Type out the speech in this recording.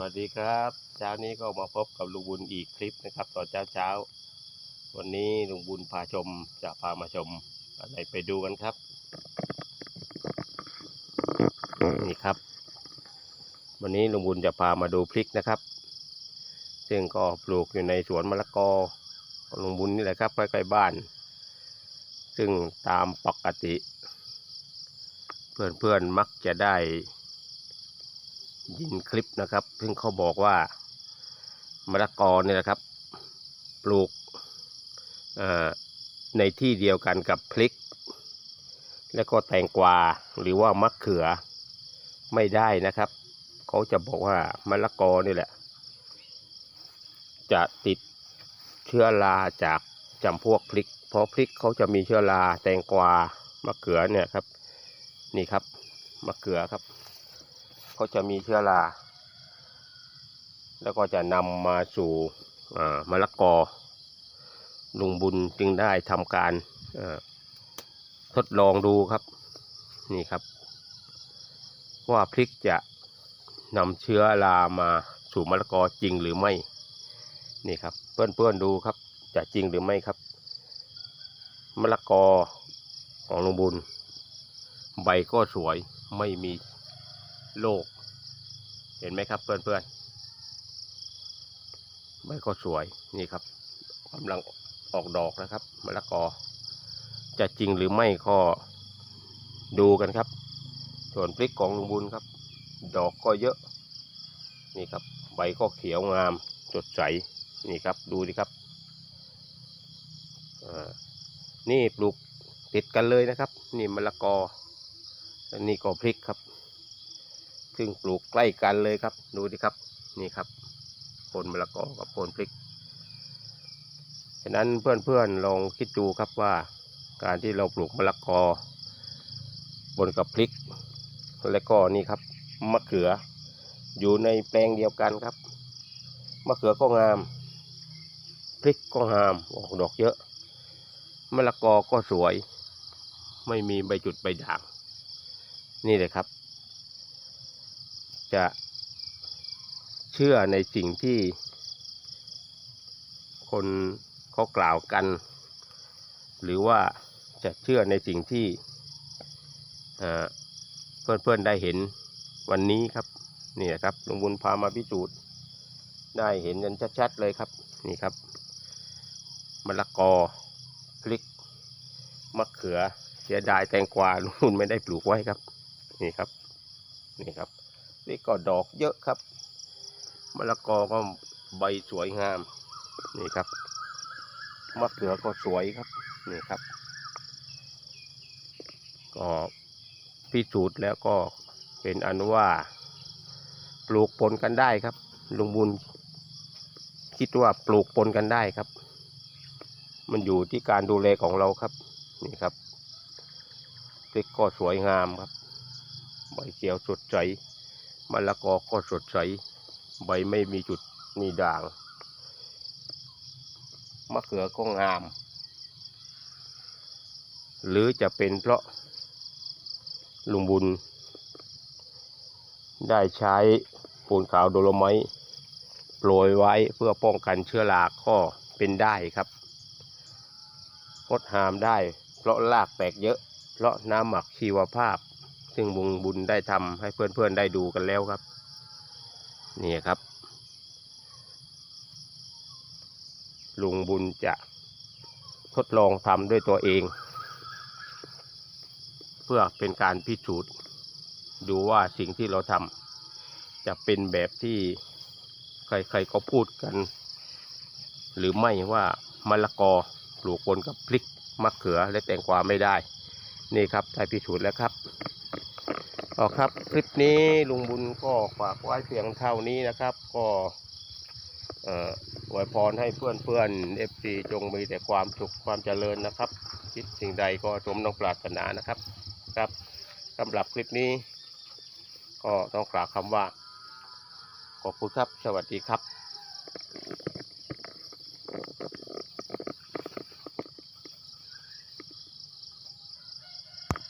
วัสดีครับเช้านี้ก็มาพบกับลุงบุญอีกคลิปนะครับตอนเช้าเช้า วันนี้ลุงบุญพาชมจะพามาชมอะไรไปดูกันครับ นี่ครับ วันนี้ลุงบุญจะพามาดูพริกนะครับ ซึ่งก็ปลูกอยู่ในสวนมะละกอของลุงบุญนี่แหละครับใกล้ๆบ้าน ซึ่งตามปกติ เพื่อนๆมักจะได้ ยินคลิปนะครับซึ่งเขาบอกว่ามะละกอเนี่ยนะครับ ปลูกในที่เดียวกันกับพริก แล้วก็แตงกวาหรือว่ามะเขือไม่ได้นะครับ เขาจะบอกว่ามะละกอนี่แหละ จะติดเชื้อราจากจำพวกพริก เพราะพริกเขาจะมีเชื้อราแตงกวามะเขือเนี่ยครับ นี่ครับมะเขือครับ เขาจะมีเชื้อรา แล้วก็จะนำมาสู่มะละกอลุงบุญจึงได้ทำการทดลองดูครับนี่ครับ ว่าพริกจะนำเชื้อรามาสู่มะละกอจริงหรือไม่นี่ครับเพื่อนๆดูครับจะจริงหรือไม่ครับมะละกอของลุงบุญ ใบก็สวยไม่มีโรค ห็นไหมครับเพื่อนๆใบก็สวยนี่ครับกำลังออกดอกนะครับมะละกอ จะจริงหรือไม่ก็ดูกันครับ ส่วนพริกของลุงบุญครับ ดอกก็เยอะ นี่ครับ ใบก็เขียวงามสดใสนี่ครับดูดิครับนี่ปลูกติดกันเลยนะครับ นี่มะละกอและนี่ก็พริกครับ ซึ่งปลูกใกล้กันเลยครับ ดูดิครับนี่ครับโคนมะละกอกับโคนพริกฉะนั้นเพื่อนๆลองคิดดูครับว่าการที่เราปลูกมะละกอ บนกับพริกและก็นี่ครับมะเขืออยู่ในแปลงเดียวกันครับมะเขือก็งาม พริกก็งามออกดอกเยอะมะละกอก็สวย ไม่มีใบจุดใบด่าง นี่เลยครับ จะเชื่อในสิ่งที่ คนเขากล่าวกัน หรือว่าจะเชื่อในสิ่งที่เอ่อเพื่อนๆได้เห็นวันนี้ครับนี่นะครับลุงบุญพามาพิสูจน์ได้เห็นกันชัดๆเลยครับนี่ครับมะละกอพริกมะเขือเสียดายแตงกวาลุงบุญไม่ได้ปลูกไว้ครับ นี่ครับ นี่ครับ นี่ก็ดอกเยอะครับมะละกอก็ใบสวยงาม นี่ครับมะเขือก็สวยครับ นี่ครับ ก็พิสูจน์แล้วก็เป็นอันว่าปลูกปนกันได้ครับ ลุงบุญคิดว่าปลูกปนกันได้ครับ มันอยู่ที่การดูแลของเราครับ นี่ครับพริกก็สวยงามครับ ใบเขียวสดใส มะละกอก็สดใส ใบไม่มีจุดมีด่าง มะเขือก็งาม หรือจะเป็นเพราะลุงบุญ ได้ใช้ปูนขาวโดโลไมต์โปรยไว้เพื่อป้องกันเชื้อราก็เป็นได้ครับงดหามได้ เพราะรากแตกเยอะ เพราะน้ำหมักชีวภาพ ซึ่งบุญบุญได้ทำให้เพื่อนๆได้ดูกันแล้วครับ นี่ครับ ลุงบุญจะทดลองทำด้วยตัวเอง เพื่อเป็นการพิสูจน์ดูว่าสิ่งที่เราทำจะเป็นแบบที่ใครๆก็พูดกัน หรือไม่ว่ามะละกอปลูกปนกับพริกมะเขือและแตงกวาไม่ได้ นี่ครับได้พิสูจน์แล้วครับ เอาครับ คลิปนี้ลุงบุญก็ฝากไว้เพียงเท่านี้นะครับ ก็เอ่ออวยพรให้เพื่อนเพื่อนเอฟซีจงมีแต่ความสุขความเจริญนะครับ คิดสิ่งใดก็สมน้องปรารถนานะครับ ครับสำหรับคลิปนี้ ก็ต้องกล่าวคำว่า ขอบคุณครับ สวัสดีครับ